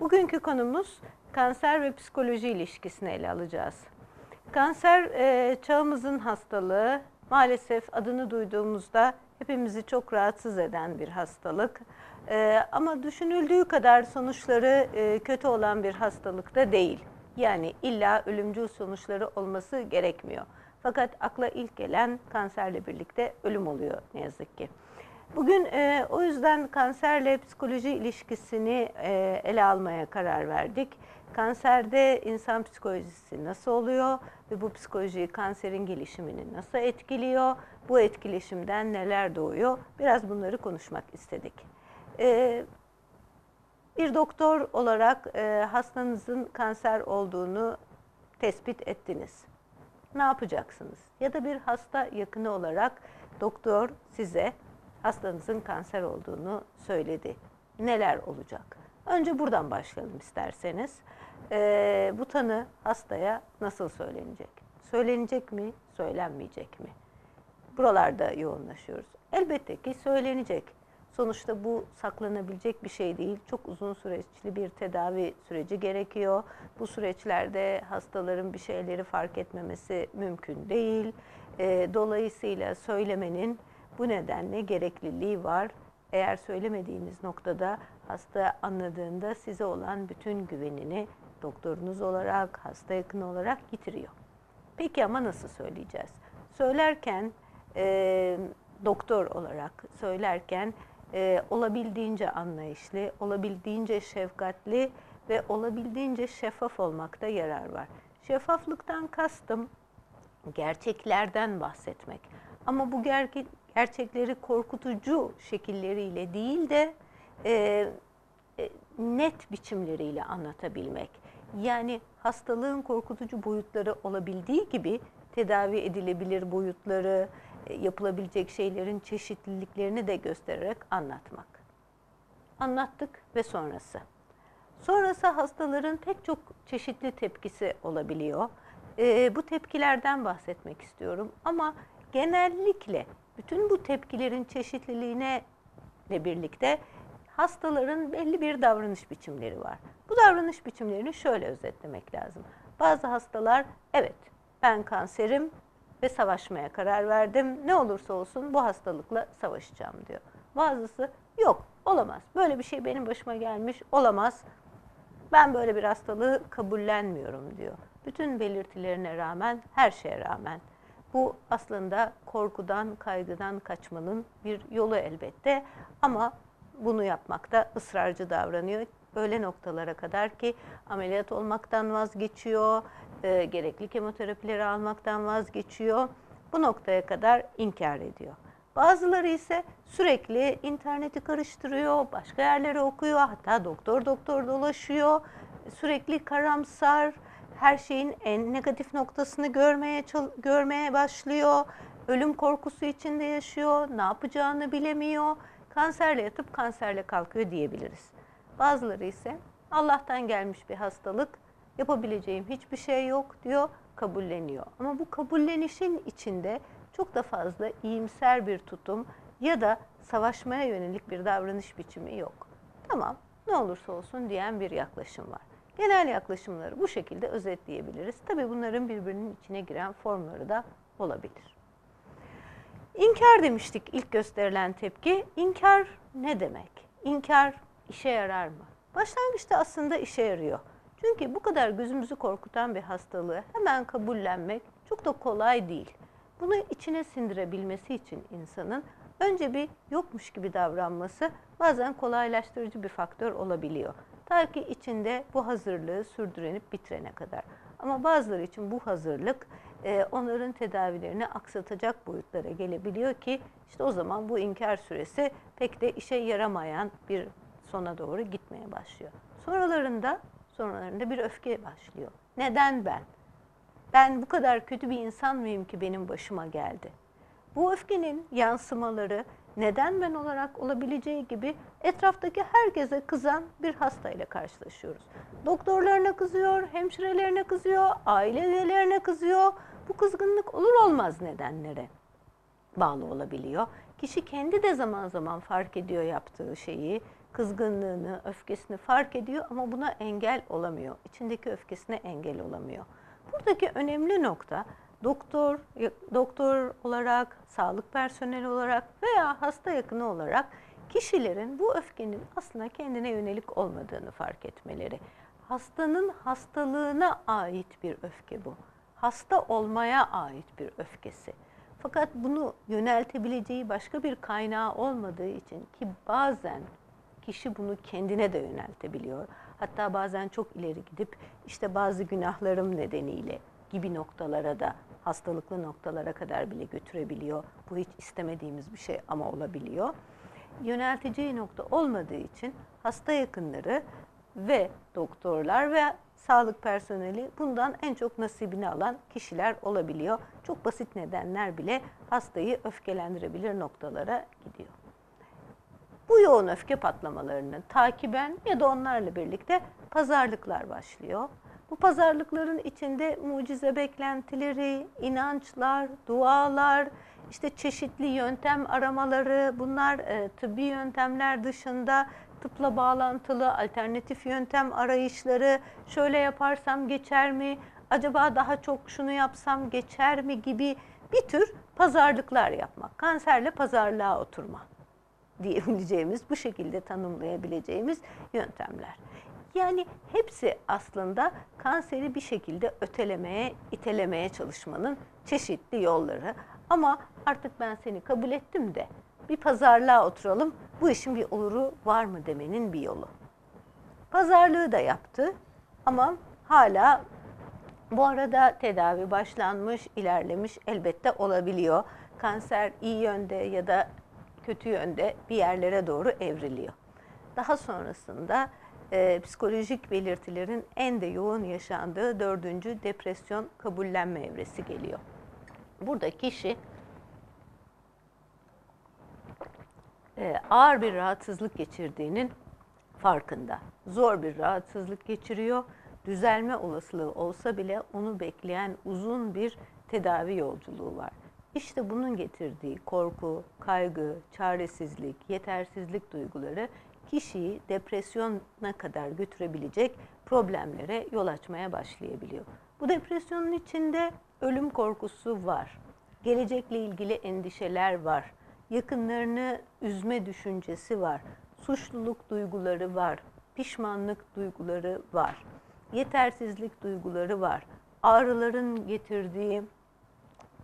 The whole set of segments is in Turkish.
Bugünkü konumuz kanser ve psikoloji ilişkisini ele alacağız. Kanser e, çağımızın hastalığı. Maalesef adını duyduğumuzda hepimizi çok rahatsız eden bir hastalık. E, ama düşünüldüğü kadar sonuçları e, kötü olan bir hastalık da değil. Yani illa ölümcül sonuçları olması gerekmiyor. Fakat akla ilk gelen kanserle birlikte ölüm oluyor ne yazık ki. Bugün e, o yüzden kanserle psikoloji ilişkisini e, ele almaya karar verdik. Kanserde insan psikolojisi nasıl oluyor ve bu psikoloji kanserin gelişimini nasıl etkiliyor? Bu etkileşimden neler doğuyor? Biraz bunları konuşmak istedik. E, bir doktor olarak e, hastanızın kanser olduğunu tespit ettiniz. Ne yapacaksınız? Ya da bir hasta yakını olarak doktor size hastanızın kanser olduğunu söyledi. Neler olacak? Önce buradan başlayalım isterseniz. Ee, bu tanı hastaya nasıl söylenecek? Söylenecek mi, söylenmeyecek mi? Buralarda yoğunlaşıyoruz. Elbette ki söylenecek. Sonuçta bu saklanabilecek bir şey değil. Çok uzun süreçli bir tedavi süreci gerekiyor. Bu süreçlerde hastaların bir şeyleri fark etmemesi mümkün değil. E, dolayısıyla söylemenin bu nedenle gerekliliği var. Eğer söylemediğiniz noktada hasta anladığında size olan bütün güvenini doktorunuz olarak, hasta yakını olarak yitiriyor. Peki ama nasıl söyleyeceğiz? Söylerken e, doktor olarak söylerken e, olabildiğince anlayışlı, olabildiğince şefkatli ve olabildiğince şeffaf olmakta yarar var. Şeffaflıktan kastım gerçeklerden bahsetmek. Ama bu ger gerçekleri korkutucu şekilleriyle değil de e, e, net biçimleriyle anlatabilmek. Yani hastalığın korkutucu boyutları olabildiği gibi tedavi edilebilir boyutları, e, yapılabilecek şeylerin çeşitliliklerini de göstererek anlatmak. Anlattık ve sonrası. Sonrası hastaların pek çok çeşitli tepkisi olabiliyor. E, bu tepkilerden bahsetmek istiyorum ama genellikle bütün bu tepkilerin çeşitliliğine ile birlikte hastaların belli bir davranış biçimleri var. Bu davranış biçimlerini şöyle özetlemek lazım. Bazı hastalar evet ben kanserim ve savaşmaya karar verdim. Ne olursa olsun bu hastalıkla savaşacağım diyor. Bazısı yok olamaz. Böyle bir şey benim başıma gelmiş olamaz. Ben böyle bir hastalığı kabullenmiyorum diyor. Bütün belirtilerine rağmen, her şeye rağmen. Bu aslında korkudan, kaygıdan kaçmanın bir yolu elbette. Ama bunu yapmakta ısrarcı davranıyor. Öyle noktalara kadar ki ameliyat olmaktan vazgeçiyor, e, gerekli kemoterapileri almaktan vazgeçiyor. Bu noktaya kadar inkar ediyor. Bazıları ise sürekli interneti karıştırıyor, başka yerlere okuyor, hatta doktor doktor dolaşıyor, sürekli karamsar, her şeyin en negatif noktasını görmeye görmeye başlıyor. Ölüm korkusu içinde yaşıyor, ne yapacağını bilemiyor. Kanserle yatıp kanserle kalkıyor diyebiliriz. Bazıları ise Allah'tan gelmiş bir hastalık, yapabileceğim hiçbir şey yok diyor, kabulleniyor. Ama bu kabullenişin içinde çok da fazla iyimser bir tutum ya da savaşmaya yönelik bir davranış biçimi yok. Tamam, ne olursa olsun diyen bir yaklaşım var. Genel yaklaşımları bu şekilde özetleyebiliriz. Tabi bunların birbirinin içine giren formları da olabilir. İnkar demiştik ilk gösterilen tepki. İnkar ne demek? İnkar işe yarar mı? Başlangıçta aslında işe yarıyor. Çünkü bu kadar gözümüzü korkutan bir hastalığı hemen kabullenmek çok da kolay değil. Bunu içine sindirebilmesi için insanın önce bir yokmuş gibi davranması bazen kolaylaştırıcı bir faktör olabiliyor. Ta ki içinde bu hazırlığı sürdürenip bitirene kadar. Ama bazıları için bu hazırlık e, onların tedavilerini aksatacak boyutlara gelebiliyor ki işte o zaman bu inkar süresi pek de işe yaramayan bir sona doğru gitmeye başlıyor. Sonralarında sonralarında bir öfke başlıyor. Neden ben? Ben bu kadar kötü bir insan mıyım ki benim başıma geldi? Bu öfkenin yansımaları neden ben olarak olabileceği gibi etraftaki herkese kızan bir hastayla karşılaşıyoruz. Doktorlarına kızıyor, hemşirelerine kızıyor, aile üyelerine kızıyor. Bu kızgınlık olur olmaz nedenlere bağlı olabiliyor. Kişi kendi de zaman zaman fark ediyor yaptığı şeyi, kızgınlığını, öfkesini fark ediyor ama buna engel olamıyor. İçindeki öfkesine engel olamıyor. Buradaki önemli nokta doktor, doktor olarak, sağlık personeli olarak veya hasta yakını olarak kişilerin bu öfkenin aslında kendine yönelik olmadığını fark etmeleri. Hastanın hastalığına ait bir öfke bu. Hasta olmaya ait bir öfkesi. Fakat bunu yöneltebileceği başka bir kaynağı olmadığı için ki bazen kişi bunu kendine de yöneltebiliyor. Hatta bazen çok ileri gidip işte bazı günahlarım nedeniyle gibi noktalara da hastalıklı noktalara kadar bile götürebiliyor. Bu hiç istemediğimiz bir şey ama olabiliyor. Yönelteceği nokta olmadığı için hasta yakınları ve doktorlar ve sağlık personeli bundan en çok nasibini alan kişiler olabiliyor. Çok basit nedenler bile hastayı öfkelendirebilir noktalara gidiyor. Bu yoğun öfke patlamalarını takiben ya da onlarla birlikte pazarlıklar başlıyor. Bu pazarlıkların içinde mucize beklentileri, inançlar, dualar, işte çeşitli yöntem aramaları, bunlar e, tıbbi yöntemler dışında tıpla bağlantılı alternatif yöntem arayışları, şöyle yaparsam geçer mi, acaba daha çok şunu yapsam geçer mi gibi bir tür pazarlıklar yapmak. Kanserle pazarlığa oturma diyebileceğimiz, bu şekilde tanımlayabileceğimiz yöntemler. Yani hepsi aslında kanseri bir şekilde ötelemeye, itelemeye çalışmanın çeşitli yolları. Ama artık ben seni kabul ettim de bir pazarlığa oturalım, bu işin bir oluru var mı demenin bir yolu. Pazarlığı da yaptı ama hala bu arada tedavi başlanmış, ilerlemiş elbette olabiliyor. Kanser iyi yönde ya da kötü yönde bir yerlere doğru evriliyor. Daha sonrasında e, psikolojik belirtilerin en de yoğun yaşandığı dördüncü depresyon kabullenme evresi geliyor. Burada kişi e, ağır bir rahatsızlık geçirdiğinin farkında. Zor bir rahatsızlık geçiriyor. Düzelme olasılığı olsa bile onu bekleyen uzun bir tedavi yolculuğu var. İşte bunun getirdiği korku, kaygı, çaresizlik, yetersizlik duyguları kişiyi depresyona kadar götürebilecek problemlere yol açmaya başlayabiliyor. Bu depresyonun içinde ölüm korkusu var. Gelecekle ilgili endişeler var. Yakınlarını üzme düşüncesi var. Suçluluk duyguları var. Pişmanlık duyguları var. Yetersizlik duyguları var. Ağrıların getirdiği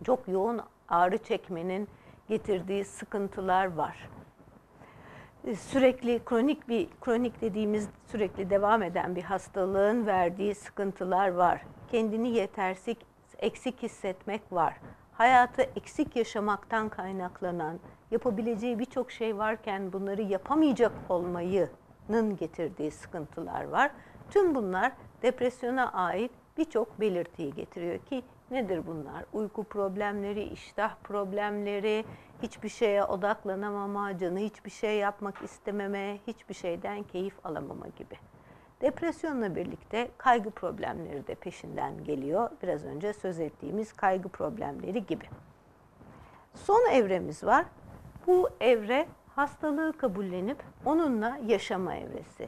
çok yoğun ağrı çekmenin getirdiği sıkıntılar var. E, sürekli kronik bir kronik dediğimiz sürekli devam eden bir hastalığın verdiği sıkıntılar var. Kendini yetersiz, eksik hissetmek var. Hayatı eksik yaşamaktan kaynaklanan, yapabileceği birçok şey varken bunları yapamayacak olmayının getirdiği sıkıntılar var. Tüm bunlar depresyona ait birçok belirtiyi getiriyor ki nedir bunlar? Uyku problemleri, iştah problemleri, hiçbir şeye odaklanamama, canı hiçbir şey yapmak istememe, hiçbir şeyden keyif alamama gibi. Depresyonla birlikte kaygı problemleri de peşinden geliyor. Biraz önce söz ettiğimiz kaygı problemleri gibi. Son evremiz var. Bu evre hastalığı kabullenip onunla yaşama evresi.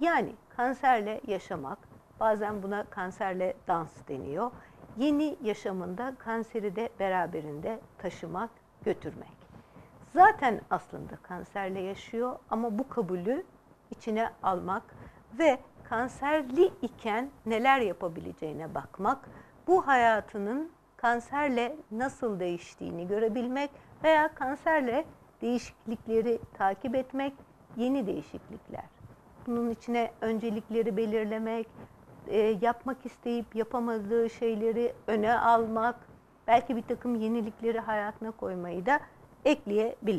Yani kanserle yaşamak, bazen buna kanserle dans deniyor. Yeni yaşamında kanseri de beraberinde taşımak, götürmek. Zaten aslında kanserle yaşıyor ama bu kabulü içine almak ve kanserli iken neler yapabileceğine bakmak, bu hayatının kanserle nasıl değiştiğini görebilmek veya kanserle değişiklikleri takip etmek, yeni değişiklikler. Bunun içine öncelikleri belirlemek, e, yapmak isteyip yapamadığı şeyleri öne almak, belki bir takım yenilikleri hayatına koymayı da ekleyebilir.